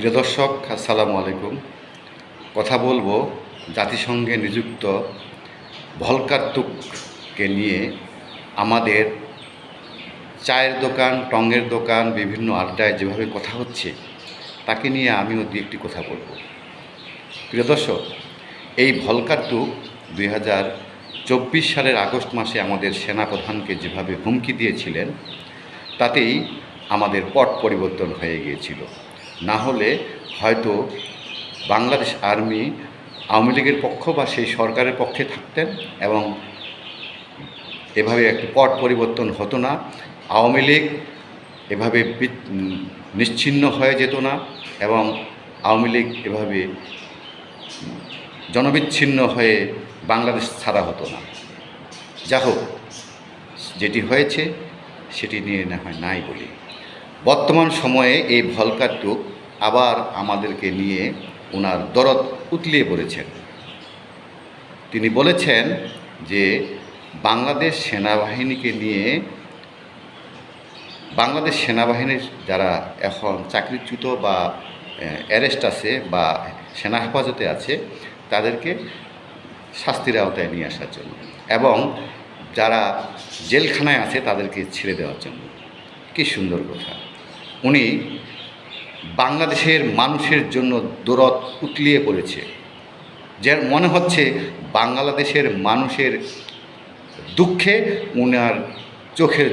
প্রিয় দর্শক, আসসালামু আলাইকুম। কথা বলব জাতিসংঘে নিযুক্ত ভলকার তুককে নিয়ে। আমাদের চায়ের দোকান টঙ্গের দোকান, বিভিন্ন আড্ডায় যেভাবে কথা হচ্ছে, তাকে নিয়ে আমিও দু একটি কথা বলব। প্রিয় দর্শক, এই ভলকার তুক দুই হাজার চব্বিশ সালের আগস্ট মাসে আমাদের সেনাপ্রধানকে যেভাবে হুমকি দিয়েছিলেন, তাতেই আমাদের পট পরিবর্তন হয়ে গিয়েছিল। না হলে হয়তো বাংলাদেশ আর্মি আওয়ামী লীগের পক্ষ বা সেই সরকারের পক্ষে থাকতেন এবং এভাবে একটি পট পরিবর্তন হতো না। আওয়ামী লীগ এভাবে নিশ্চিহ্ন হয়ে যেত না এবং আওয়ামী লীগ এভাবে জনবিচ্ছিন্ন হয়ে বাংলাদেশ ছাড়া হতো না। যা হোক যেটি হয়েছে সেটি নিয়ে না হয় নাই বলি। বর্তমান সময়ে এই ভলকারটুক আবার আমাদেরকে নিয়ে ওনার দরদ উতলিয়ে পড়েছেন। তিনি বলেছেন যে, বাংলাদেশ সেনাবাহিনীকে নিয়ে, বাংলাদেশ সেনাবাহিনীর যারা এখন চাকরিচ্যুত বা অ্যারেস্ট আছে বা সেনা হেফাজতে আছে, তাদেরকে শাস্তির আওতায় নিয়ে আসার জন্য এবং যারা জেলখানায় আছে তাদেরকে ছেড়ে দেওয়ার জন্য। কী সুন্দর কথা। উনি বাংলাদেশের মানুষের জন্য দরদ উতলিয়ে পড়েছে। যে মনে হচ্ছে বাংলাদেশের মানুষের দুঃখে উনার চোখের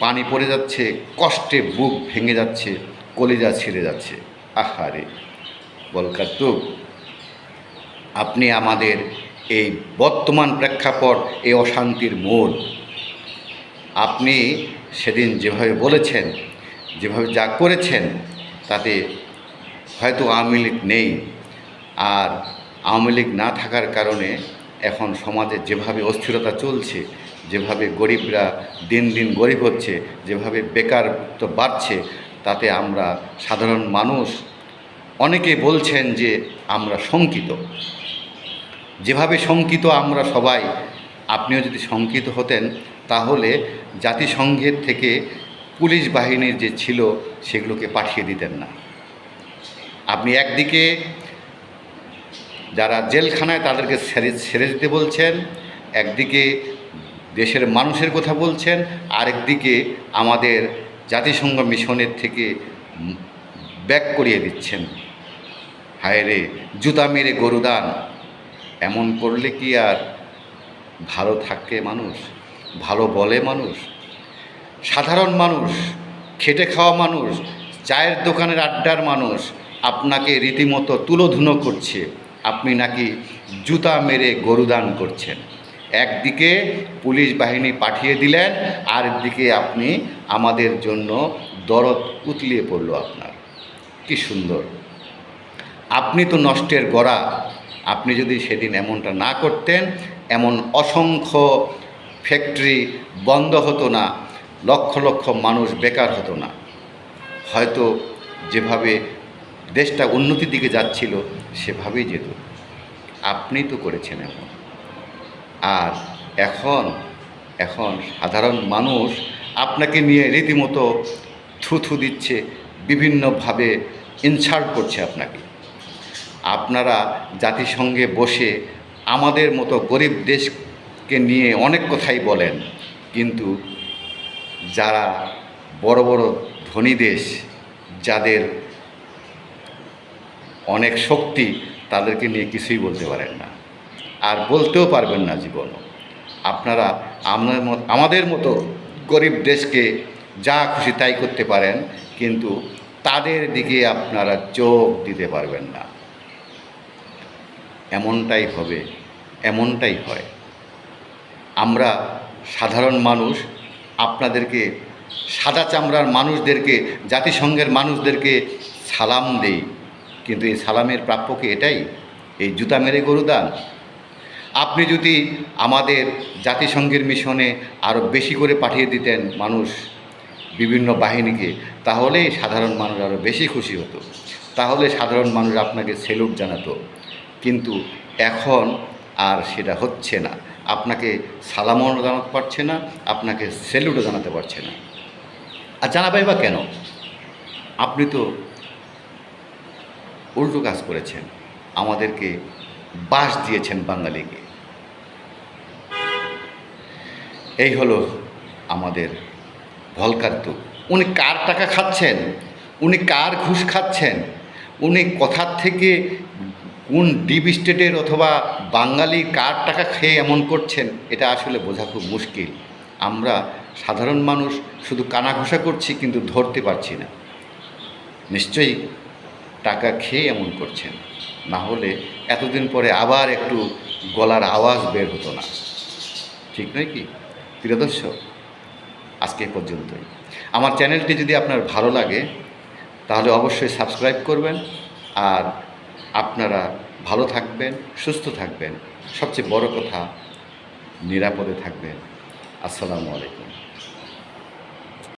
পানি পড়ে যাচ্ছে, কষ্টে বুক ভেঙে যাচ্ছে, কলিজা ছিঁড়ে যাচ্ছে। আহারে তো আপনি আমাদের এই বর্তমান প্রেক্ষাপট, এই অশান্তির মূল আপনি সেদিন যেভাবে বলেছেন যেভাবে যা করেছেন, তাতে হয়তো আওয়ামী লীগ নেই। আর আওয়ামী লীগ না থাকার কারণে এখন সমাজে যেভাবে অস্থিরতা চলছে, যেভাবে গরিবরা দিন দিন গরিব হচ্ছে, যেভাবে বেকারত্ব বাড়ছে, তাতে আমরা সাধারণ মানুষ অনেকে বলছেন যে আমরা শঙ্কিত। যেভাবে শঙ্কিত আমরা সবাই, আপনিও যদি শঙ্কিত হতেন, তাহলে জাতিসংঘের থেকে পুলিশ বাহিনীর যে ছিল সেগুলোকে পাঠিয়ে দিতেন না। আপনি একদিকে যারা জেলখানায় তাদেরকে ছেড়ে ছেড়ে দিতে বলছেন, একদিকে দেশের মানুষের কথা বলছেন, আরেকদিকে আমাদের জাতিসংঘ মিশনের থেকে ব্যাক করিয়ে দিচ্ছেন। হায় রে জুতা মেরে গরুদান, এমন করলে কি আর ভালো থাকে মানুষ? ভালো বলে মানুষ? সাধারণ মানুষ, খেটে খাওয়া মানুষ, চায়ের দোকানের আড্ডার মানুষ, আপনাকে রীতিমতো তুলোধুনো করছে। আপনি নাকি জুতা মেরে গরুদান করছেন। একদিকে পুলিশ বাহিনী পাঠিয়ে দিলেন আর একদিকে আপনি আমাদের জন্য দরদ উতলিয়ে পড়ল আপনার। কি সুন্দর। আপনি তো নষ্টের গড়া। আপনি যদি সেদিন এমনটা না করতেন, এমন অসংখ্য ফ্যাক্টরি বন্ধ হতো না। লক্ষ লক্ষ মানুষ বেকার হতো না। হয়তো যেভাবে দেশটা উন্নতির দিকে যাচ্ছিল, সেভাবেই যেত। আপনি তো করেছেন এখন আর এখন এখন সাধারণ মানুষ আপনাকে নিয়ে রীতিমতো থুথু দিচ্ছে, বিভিন্নভাবে ইনসাল্ট করছে আপনাকে। আপনারা জাতিসংঘে বসে আমাদের মতো গরিব দেশকে নিয়ে অনেক কথাই বলেন, কিন্তু যারা বড় বড় ধনী দেশ, যাদের অনেক শক্তি, তাদেরকে নিয়ে কিছুই বলতে পারেন না। আর বলতেও পারবেন না জীবনও। আপনারা আমাদের মতো গরিব দেশকে যা খুশি তাই করতে পারেন, কিন্তু তাদের দিকে আপনারা চোখ দিতে পারবেন না। এমনটাই হবে, এমনটাই হয়। আমরা সাধারণ মানুষ আপনাদেরকে, সাদা চামড়ার মানুষদেরকে, জাতিসংঘের মানুষদেরকে সালাম দেই। কিন্তু এই সালামের প্রাপ্যকে এটাই? এই জুতা মেরে গরু দান? আপনি যদি আমাদের জাতিসংঘের মিশনে আরও বেশি করে পাঠিয়ে দিতেন মানুষ বিভিন্ন বাহিনীকে, তাহলেই সাধারণ মানুষ আরও বেশি খুশি হতো। তাহলে সাধারণ মানুষ আপনাকে সেলুট জানাতো। কিন্তু এখন আর সেটা হচ্ছে না। আপনাকে সালামও জানাতে পারছে না, আপনাকে সেলুটও জানাতে পারছে না। আর জানাবেই বা কেন? আপনি তো উল্টো কাজ করেছেন, আমাদেরকে বাস দিয়েছেন বাঙালিকে। এই হলো আমাদের ভলকার তুক। উনি কার টাকা খাচ্ছেন? উনি কার ঘুষ খাচ্ছেন? উনি কথার থেকে কোন ডিপ স্টেটের অথবা বাঙালি কার টাকা খেয়ে এমন করছেন, এটা আসলে বোঝা খুব মুশকিল। আমরা সাধারণ মানুষ শুধু কানা ঘষা করছি কিন্তু ধরতে পারছি না। নিশ্চয়ই টাকা খেয়ে এমন করছেন। না হলে এতদিন পরে আবার একটু গলার আওয়াজ বের হতো না। ঠিক নয় কি? প্রিয় দর্শক আজকে পর্যন্তই। আমার চ্যানেলটি যদি আপনার ভালো লাগে, তাহলে অবশ্যই সাবস্ক্রাইব করবেন। আর আপনারা ভালো থাকবেন সুস্থ থাকবেন। সবচেয়ে বড় কথা নিরাপদে থাকবেন। আসসালামু আলাইকুম।